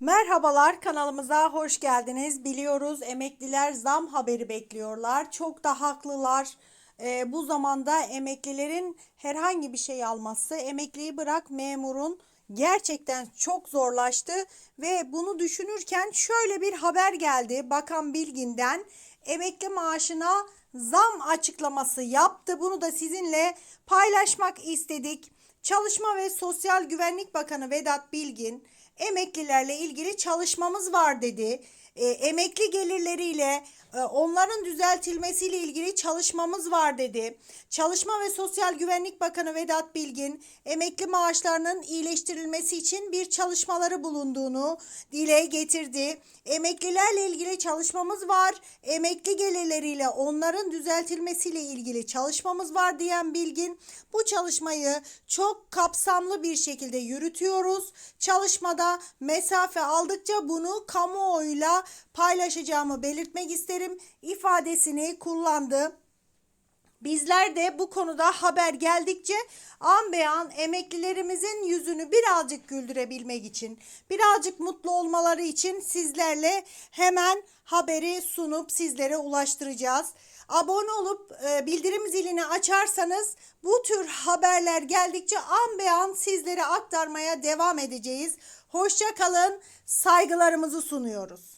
Merhabalar kanalımıza hoş geldiniz. Biliyoruz emekliler zam haberi bekliyorlar. Çok da haklılar. Ee, bu zamanda emeklilerin herhangi bir şey alması, emekliyi bırak memurun gerçekten çok zorlaştı ve bunu düşünürken şöyle bir haber geldi Bakan Bilgin'den emekli maaşına zam açıklaması yaptı. Bunu da sizinle paylaşmak istedik. Çalışma ve Sosyal Güvenlik Bakanı Vedat Bilgin emeklilerle ilgili çalışmamız var dedi. E, emekli gelirleriyle onların düzeltilmesiyle ilgili çalışmamız var dedi. Çalışma ve Sosyal Güvenlik Bakanı Vedat Bilgin emekli maaşlarının iyileştirilmesi için bir çalışmaları bulunduğunu dile getirdi. Emeklilerle ilgili çalışmamız var. Emekli gelirleriyle onların düzeltilmesiyle ilgili çalışmamız var diyen Bilgin bu çalışmayı çok kapsamlı bir şekilde yürütüyoruz. Çalışmada mesafe aldıkça bunu kamuoyuyla paylaşacağımı belirtmek isterim ifadesini kullandı. Bizler de bu konuda haber geldikçe an beyan emeklilerimizin yüzünü birazcık güldürebilmek için, birazcık mutlu olmaları için sizlerle hemen haberi sunup sizlere ulaştıracağız. Abone olup e, bildirim zilini açarsanız bu tür haberler geldikçe an beyan sizlere aktarmaya devam edeceğiz. Hoşça kalın, saygılarımızı sunuyoruz.